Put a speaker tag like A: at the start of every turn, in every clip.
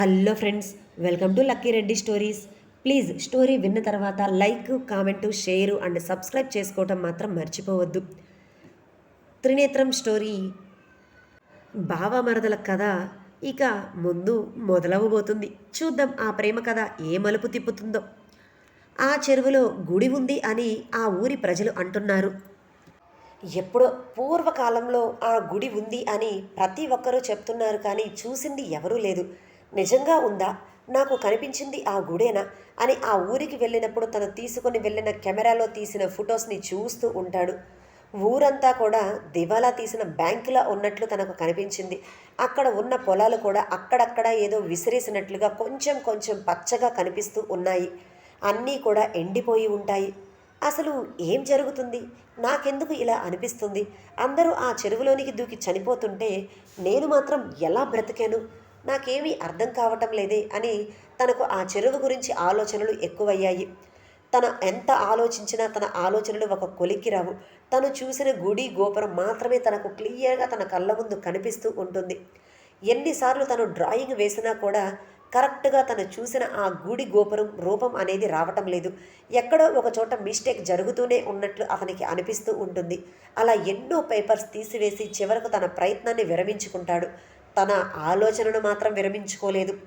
A: Hello friends welcome to Lucky Reddy stories. Please story విన్న తర్వాత like comment share and subscribe చేసుకోవటం మాత్రం మర్చిపోవద్దు. త్రినేత్రం స్టోరీ. బావమరదల కథ ఇక ముందు మొదలవబోతుంది. చూద్దాం ఆ ప్రేమ కథ ఏ మలుపు తిప్పుతుందో. ఆ చెరువులో గుడి ఉంది అని ఆ ఊరి ప్రజలు అంటున్నారు. ఎప్పుడో పూర్వకాలంలో ఆ గుడి ఉంది అని ప్రతి ఒక్కరూ చెప్తున్నారు కానీ చూసింది ఎవరూ లేదు. నిజంగా ఉందా? నాకు కనిపించింది ఆ గుడేనా? అని ఆ ఊరికి వెళ్ళినప్పుడు తను తీసుకొని వెళ్ళిన కెమెరాలో తీసిన ఫొటోస్ని చూస్తూ ఉంటాడు. ఊరంతా కూడా దివాలా తీసిన బ్యాంకులా ఉన్నట్లు తనకు కనిపించింది. అక్కడ ఉన్న పొలాలు కూడా అక్కడక్కడ ఏదో విసిరేసినట్లుగా కొంచెం కొంచెం పచ్చగా కనిపిస్తూ ఉన్నాయి. అన్నీ కూడా ఎండిపోయి ఉంటాయి. అసలు ఏం జరుగుతుంది? నాకెందుకు ఇలా అనిపిస్తుంది? అందరూ ఆ చెరువులోనికి దూకి చనిపోతుంటే నేను మాత్రం ఎలా బ్రతికాను? నాకేమీ అర్థం కావటం లేదే అని తనకు ఆ చెరువు గురించి ఆలోచనలు ఎక్కువయ్యాయి. తన ఎంత ఆలోచించినా తన ఆలోచనలు ఒక కొలిక్కి రావు. తను చూసిన గుడి గోపురం మాత్రమే తనకు క్లియర్గా తన కళ్ళ ముందు కనిపిస్తూ ఉంటుంది. ఎన్నిసార్లు తను డ్రాయింగ్ వేసినా కూడా కరెక్ట్గా తను చూసిన ఆ గుడి గోపురం రూపం అనేది రావటం లేదు. ఎక్కడో ఒక చోట మిస్టేక్ జరుగుతూనే ఉన్నట్లు అతనికి అనిపిస్తూ ఉంటుంది. అలా ఎన్నో పేపర్స్ తీసివేసి చివరకు తన ప్రయత్నాన్ని విరమించుకుంటాడు. తన ఆలోచనను మాత్రం విరమించుకోలేదు.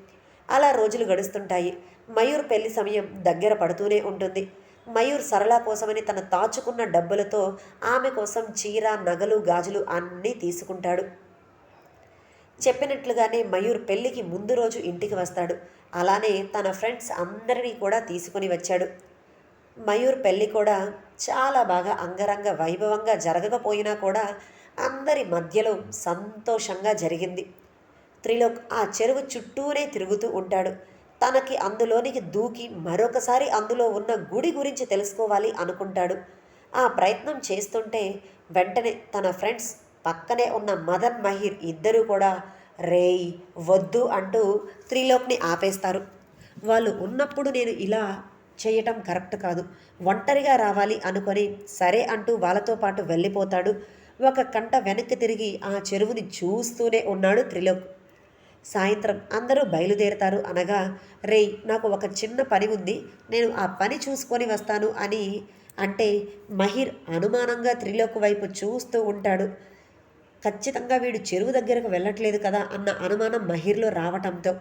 A: అలా రోజులు గడుస్తుంటాయి. మయూర్ పెళ్ళి సమయం దగ్గర పడుతూనే ఉంటుంది. మయూర్ సరళ కోసమని తన దాచుకున్న డబ్బులతో ఆమె కోసం చీర నగలు గాజులు అన్నీ తీసుకుంటాడు. చెప్పినట్లుగానే మయూర్ పెళ్ళికి ముందు రోజు ఇంటికి వస్తాడు. అలానే తన ఫ్రెండ్స్ అందరినీ కూడా తీసుకుని వచ్చాడు. మయూర్ పెళ్ళి కూడా చాలా బాగా అంగరంగ వైభవంగా జరగకపోయినా కూడా అందరి మధ్యలో సంతోషంగా జరిగింది. త్రిలోక్ ఆ చెరువు చుట్టూనే తిరుగుతూ ఉంటాడు. తనకి అందులోనికి దూకి మరొకసారి అందులో ఉన్న గుడి గురించి తెలుసుకోవాలి అనుకుంటాడు. ఆ ప్రయత్నం చేస్తుంటే వెంటనే తన ఫ్రెండ్స్ పక్కనే ఉన్న మదన్ మహిర్ ఇద్దరూ కూడా రేయ్ వద్దు అంటూ త్రిలోక్ని ఆపేస్తారు. వాళ్ళు ఉన్నప్పుడు నేను ఇలా చేయటం కరెక్ట్ కాదు. ఒంటరిగా రావాలి అనుకొని సరే అంటూ వాళ్ళతో పాటు వెళ్ళిపోతాడు. ఒక కంట వెనక్కి తిరిగి ఆ చెరువుని చూస్తూనే ఉన్నాడు త్రిలోక్. సాయంత్రం అందరూ బయలుదేరతారు అనగా రేయ్ నాకు ఒక చిన్న పని ఉంది. నేను ఆ పని చూసుకొని వస్తాను అని అంటే మహిర్ అనుమానంగా త్రిలోక్ వైపు చూస్తూ ఉంటాడు. ఖచ్చితంగా వీడు చెరువు దగ్గరకు వెళ్ళట్లేదు కదా అన్న అనుమానం మహిర్లో రావటంతో.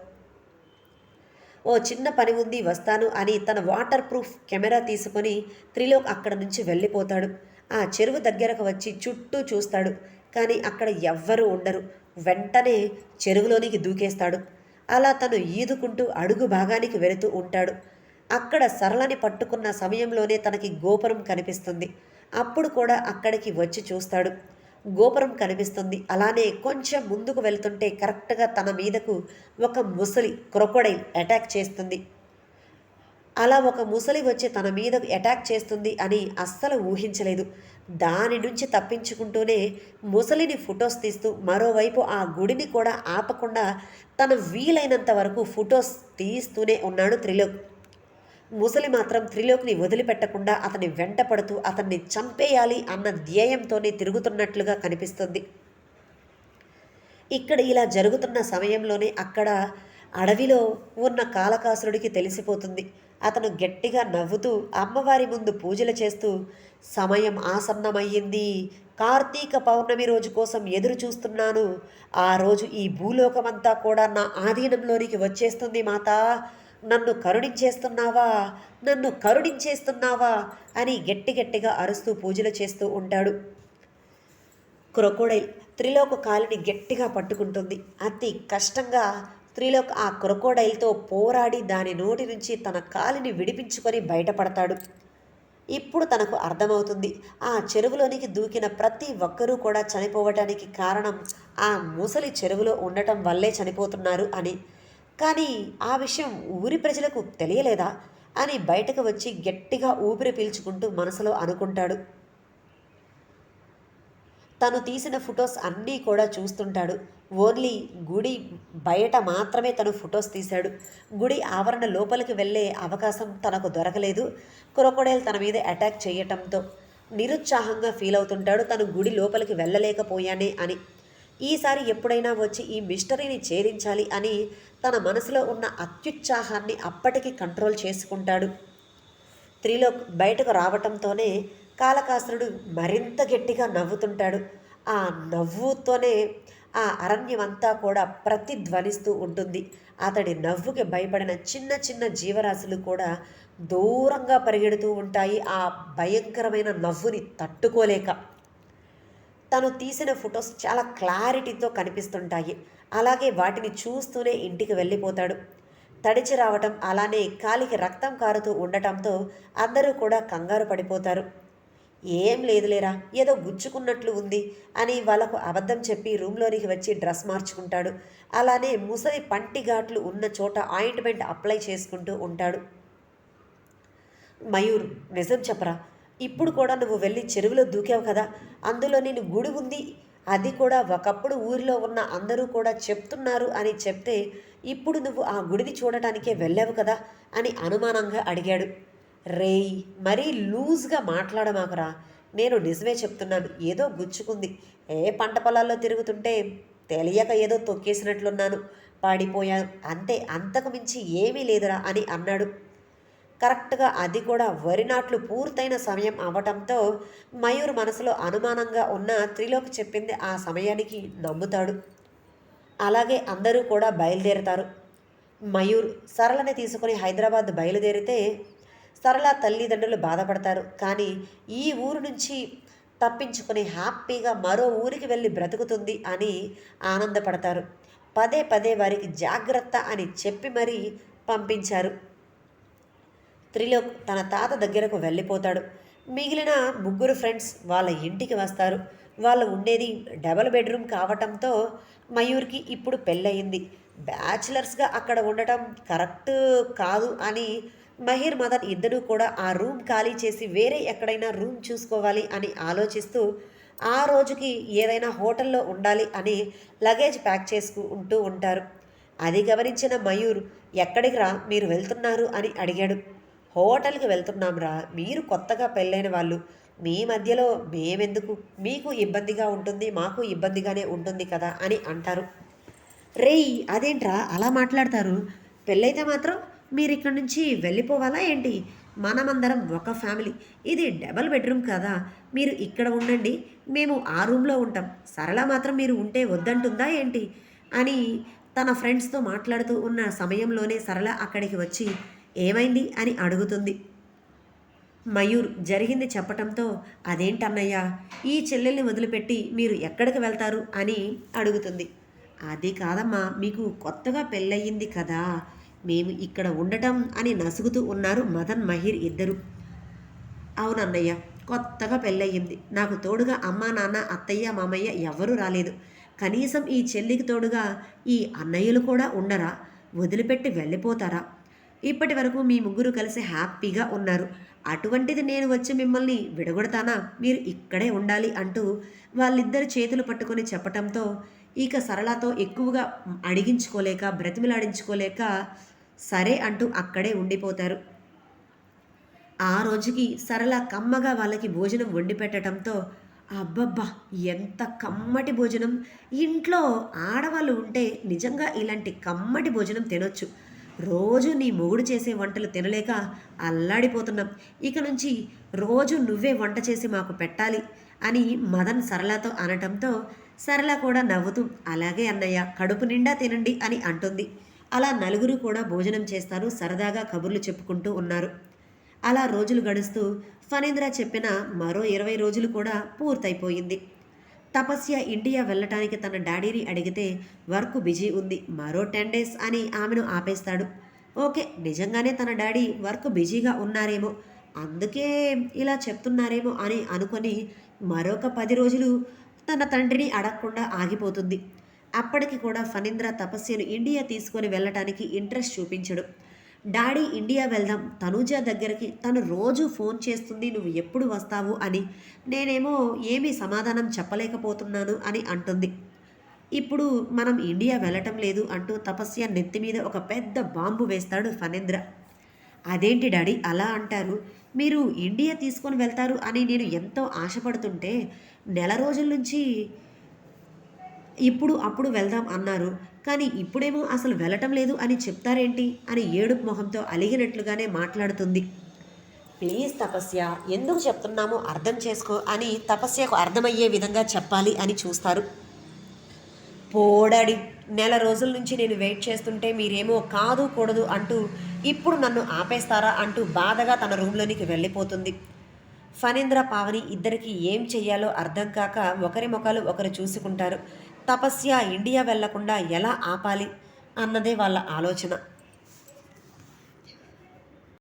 A: ఓ చిన్న పని ఉంది వస్తాను అని తన వాటర్ ప్రూఫ్ కెమెరా తీసుకొని త్రిలోక్ అక్కడ నుంచి వెళ్ళిపోతాడు. ఆ చెరువు దగ్గరకు వచ్చి చుట్టూ చూస్తాడు. కానీ అక్కడ ఎవ్వరూ ఉండరు. వెంటనే చెరువులోనికి దూకేస్తాడు. అలా తను ఈదుకుంటూ అడుగు భాగానికి వెళుతూ ఉంటాడు. అక్కడ సరళని పట్టుకున్న సమయంలోనే తనకి గోపురం కనిపిస్తుంది. అప్పుడు కూడా అక్కడికి వచ్చి చూస్తాడు. గోపురం కనిపిస్తుంది. అలానే కొంచెం ముందుకు వెళ్తుంటే కరెక్ట్గా తన మీదకు ఒక ముసలి క్రొకొడైల్ అటాక్ చేస్తుంది. అలా ఒక ముసలి వచ్చి తన మీద అటాక్ చేస్తుంది అని అస్సలు ఊహించలేదు. దాని నుంచి తప్పించుకుంటూనే ముసలిని ఫొటోస్ తీస్తూ మరోవైపు ఆ గుడిని కూడా ఆపకుండా తన వీలైనంత వరకు ఫొటోస్ తీస్తూనే ఉన్నాడు త్రిలోక్. ముసలి మాత్రం త్రిలోక్ని వదిలిపెట్టకుండా అతని వెంట పడుతూ అతన్ని చంపేయాలి అన్న ధ్యేయంతోనే తిరుగుతున్నట్లుగా కనిపిస్తుంది. ఇక్కడ ఇలా జరుగుతున్న సమయంలోనే అక్కడ అడవిలో ఉన్న కాలకాసురుడికి తెలిసిపోతుంది. అతను గట్టిగా నవ్వుతూ అమ్మవారి ముందు పూజలు చేస్తూ సమయం ఆసన్నమయ్యింది. కార్తీక పౌర్ణమి రోజు కోసం ఎదురు చూస్తున్నాను. ఆ రోజు ఈ భూలోకమంతా కూడా నా ఆధీనంలోనికి వచ్చేస్తుంది మాత. నన్ను కరుణించేస్తున్నావా? నన్ను కరుణించేస్తున్నావా? అని గట్టి గట్టిగా అరుస్తూ పూజలు చేస్తూ ఉంటాడు. క్రొకోడైల్ త్రిలోక కాలిని గట్టిగా పట్టుకుంటుంది. అతి కష్టంగా త్రిలోక్ ఆ క్రొకోడైల్తో పోరాడి దాని నోటి నుంచి తన కాలిని విడిపించుకొని బయటపడతాడు. ఇప్పుడు తనకు అర్థమవుతుంది ఆ చెరువులోనికి దూకిన ప్రతి ఒక్కరూ కూడా చనిపోవటానికి కారణం ఆ ముసలి చెరువులో ఉండటం వల్లే చనిపోతున్నారు అని. కానీ ఆ విషయం ఊరి ప్రజలకు తెలియలేదా అని బయటకు వచ్చి గట్టిగా ఊపిరి పీల్చుకుంటూ మనసులో అనుకుంటాడు. తను తీసిన ఫొటోస్ అన్నీ కూడా చూస్తుంటాడు. ఓన్లీ గుడి బయట మాత్రమే తను ఫొటోస్ తీశాడు. గుడి ఆవరణ లోపలికి వెళ్ళే అవకాశం తనకు దొరకలేదు. క్రొకొడైల్ తన మీద అటాక్ చేయటంతో నిరుత్సాహంగా ఫీల్ అవుతుంటాడు. తను గుడి లోపలికి వెళ్ళలేకపోయానే అని. ఈసారి ఎప్పుడైనా వచ్చి ఈ మిస్టరీని ఛేదించాలి అని తన మనసులో ఉన్న అత్యుత్సాహాన్ని అప్పటికి కంట్రోల్ చేసుకుంటాడు. త్రిలోక్ బయటకు రావటంతోనే కాలకాసురుడు మరింత గట్టిగా నవ్వుతుంటాడు. ఆ నవ్వుతోనే ఆ అరణ్యమంతా కూడా ప్రతిధ్వనిస్తూ ఉంటుంది. అతడి నవ్వుకి భయపడిన చిన్న చిన్న జీవరాశులు కూడా దూరంగా పరిగెడుతూ ఉంటాయి. ఆ భయంకరమైన నవ్వుని తట్టుకోలేక. తను తీసిన ఫొటోస్ చాలా క్లారిటీతో కనిపిస్తుంటాయి. అలాగే వాటిని చూస్తూనే ఇంటికి వెళ్ళిపోతాడు. తడిచి రావటం అలానే కాలికి రక్తం కారుతూ ఉండటంతో అందరూ కూడా కంగారు పడిపోతారు. ఏం లేదులేరా ఏదో గుచ్చుకున్నట్లు ఉంది అని వాళ్ళకు అబద్ధం చెప్పి రూమ్లోనికి వచ్చి డ్రెస్ మార్చుకుంటాడు. అలానే ముసలి పంటి ఘాట్లు ఉన్న చోట ఆయింట్మెంట్ అప్లై చేసుకుంటూ ఉంటాడు. మయూర్ నిజం చెప్పరా ఇప్పుడు కూడా నువ్వు వెళ్ళి చెరువులో దూకావు కదా అందులో నేను గుడి ఉంది అది కూడా ఒకప్పుడు ఊరిలో ఉన్న అందరూ కూడా చెప్తున్నారు అని చెప్తే ఇప్పుడు నువ్వు ఆ గుడిని చూడటానికే వెళ్ళావు కదా అని అనుమానంగా అడిగాడు. రేయ్ మరీ లూజ్గా మాట్లాడమాకరా. నేను నిజమే చెప్తున్నాను ఏదో గుచ్చుకుంది. ఏ పంట పొలాల్లో తిరుగుతుంటే తెలియక ఏదో తొక్కేసినట్లున్నాను. పాడిపోయాను. అంతే అంతకు మించి ఏమీ లేదురా అని అన్నాడు. కరెక్ట్గా అది కూడా వరి నాట్లు పూర్తయిన సమయం అవటంతో మయూర్ మనసులో అనుమానంగా ఉన్న త్రిలోక్ చెప్పింది ఆ సమయానికి నమ్ముతాడు. అలాగే అందరూ కూడా బయలుదేరుతారు. మయూర్ సరళని తీసుకుని హైదరాబాద్ బయలుదేరితే సరళ తల్లిదండ్రులు బాధపడతారు. కానీ ఈ ఊరు నుంచి తప్పించుకుని హ్యాపీగా మరో ఊరికి వెళ్ళి బ్రతుకుతుంది అని ఆనందపడతారు. పదే పదే వారికి జాగ్రత్త అని చెప్పి మరీ పంపించారు. త్రిలోక్ తన తాత దగ్గరకు వెళ్ళిపోతాడు. మిగిలిన ముగ్గురు ఫ్రెండ్స్ వాళ్ళ ఇంటికి వస్తారు. వాళ్ళు ఉండేది డబల్ బెడ్రూమ్ కావటంతో మయూర్కి ఇప్పుడు పెళ్ళయింది. బ్యాచిలర్స్గా అక్కడ ఉండటం కరెక్ట్ కాదు అని మహిర్ మదన్ ఇద్దరూ కూడా ఆ రూమ్ ఖాళీ చేసి వేరే ఎక్కడైనా రూమ్ చూసుకోవాలి అని ఆలోచిస్తూ ఆ రోజుకి ఏదైనా హోటల్లో ఉండాలి అని లగేజ్ ప్యాక్ చేసుకుంటూ ఉంటారు. అది గమనించిన మయూర్ ఎక్కడికి రా మీరు వెళ్తున్నారు అని అడిగాడు. హోటల్కి వెళ్తున్నాం రా మీరు కొత్తగా పెళ్ళైన వాళ్ళు. మీ మధ్యలో మేమెందుకు? మీకు ఇబ్బందిగా ఉంటుంది మాకు ఇబ్బందిగానే ఉంటుంది కదా అని అంటారు. రేయ్ అదేంట్రా అలా మాట్లాడతారు? పెళ్ళైతే మాత్రం మీరు ఇక్కడి నుంచి వెళ్ళిపోవాలా ఏంటి? మనమందరం ఒక ఫ్యామిలీ. ఇది డబల్ బెడ్రూమ్ కదా. మీరు ఇక్కడ ఉండండి. మేము ఆ రూమ్లో ఉంటాం. సరళ మాత్రం మీరు ఉంటే వద్దంటుందా ఏంటి? అని తన ఫ్రెండ్స్తో మాట్లాడుతూ ఉన్న సమయంలోనే సరళ అక్కడికి వచ్చి ఏమైంది? అని అడుగుతుంది. మయూర్ జరిగింది చెప్పటంతో అదేంటన్నయ్య? ఈ చెల్లెల్ని వదిలిపెట్టి మీరు ఎక్కడికి వెళ్తారు? అని అడుగుతుంది. అది కాదమ్మా మీకు కొత్తగా పెళ్ళయింది కదా. మేము ఇక్కడ ఉండటం అని నసుగుతూ ఉన్నారు మదన్ మహిర్ ఇద్దరు. అవునన్నయ్య కొత్తగా పెళ్ళయింది. నాకు తోడుగా అమ్మా నాన్న అత్తయ్య మామయ్య ఎవరూ రాలేదు. కనీసం ఈ చెల్లికి తోడుగా ఈ అన్నయ్యలు కూడా ఉండరా? వదిలిపెట్టి వెళ్ళిపోతారా? ఇప్పటి వరకు మీ ముగ్గురు కలిసి హ్యాపీగా ఉన్నారు. అటువంటిది నేను వచ్చి మిమ్మల్ని విడగొడతానా? మీరు ఇక్కడే ఉండాలి అంటూ వాళ్ళిద్దరు చేతులు పట్టుకొని చెప్పటంతో ఇక సరళతో ఎక్కువగా అడిగించుకోలేక బ్రతిమిలాడించుకోలేక సరే అంటూ అక్కడే ఉండిపోతారు. ఆ రోజుకి సరళ కమ్మగా వాళ్ళకి భోజనం వండి పెట్టడంతో అబ్బబ్బా ఎంత కమ్మటి భోజనం. ఇంట్లో ఆడవాళ్ళు ఉంటే నిజంగా ఇలాంటి కమ్మటి భోజనం తినొచ్చు. రోజు నీ మొగుడు చేసే వంటలు తినలేక అల్లాడిపోతున్నాం. ఇక నుంచి రోజు నువ్వే వంట చేసి మాకు పెట్టాలి అని మదన్ సరళతో అనటంతో సరళ కూడా నవ్వుతూ అలాగే అన్నయ్య కడుపు నిండా తినండి అని అంటుంది. అలా నలుగురు కూడా భోజనం చేస్తారు సరదాగా కబుర్లు చెప్పుకుంటూ ఉన్నారు. అలా రోజులు గడుస్తూ ఫణీంద్ర చెప్పిన మరో ఇరవై రోజులు కూడా పూర్తయిపోయింది. తపస్య ఇండియా వెళ్ళటానికి తన డాడీని అడిగితే వర్క్ బిజీ ఉంది మరో టెన్ డేస్ అని ఆమెను ఆపేస్తాడు. ఓకే నిజంగానే తన డాడీ వర్క్ బిజీగా ఉన్నారేమో అందుకే ఇలా చెప్తున్నారేమో అని అనుకొని మరొక పది రోజులు తన తండ్రిని అడగకుండా ఆగిపోతుంది. అప్పటికి కూడా ఫణీంద్ర తపస్యను ఇండియా తీసుకొని వెళ్ళటానికి ఇంట్రెస్ట్ చూపించడు. డాడీ ఇండియా వెళ్దాం తనూజ దగ్గరికి తను రోజు ఫోన్ చేస్తుంది నువ్వు ఎప్పుడు వస్తావు? అని. నేనేమో ఏమీ సమాధానం చెప్పలేకపోతున్నాను అని అంటుంది. ఇప్పుడు మనం ఇండియా వెళ్ళటం లేదు అంటూ తపస్య నెత్తి మీద ఒక పెద్ద బాంబు వేస్తాడు ఫణేంద్ర. అదేంటి డాడీ అలా అంటారు? మీరు ఇండియా తీసుకొని వెళ్తారు అని నేను ఎంతో ఆశపడుతుంటే నెల రోజుల నుంచి ఇప్పుడు అప్పుడు వెళ్దాం అన్నారు. కానీ ఇప్పుడేమో అసలు వెళ్ళటం లేదు అని చెప్తారేంటి అని ఏడుపు మొహంతో అలిగినట్లుగానే మాట్లాడుతుంది. ప్లీజ్ తపస్య ఎందుకు చెప్తున్నామో అర్థం చేసుకో అని తపస్యకు అర్థమయ్యే విధంగా చెప్పాలి అని చూస్తారు. పోడాడి నెల రోజుల నుంచి నేను వెయిట్ చేస్తుంటే మీరేమో కాదు కూడదు అంటూ ఇప్పుడు నన్ను ఆపేస్తారా అంటూ బాధగా తన రూమ్లోనికి వెళ్ళిపోతుంది. ఫణీంద్ర పావని ఇద్దరికి ఏం చెయ్యాలో అర్థం కాక ఒకరి ముఖాలు ఒకరు చూసుకుంటారు. తపస్య ఇండియా వెళ్ళకుండా ఎలా ఆపాలి అన్నదే వాళ్ళ ఆలోచన.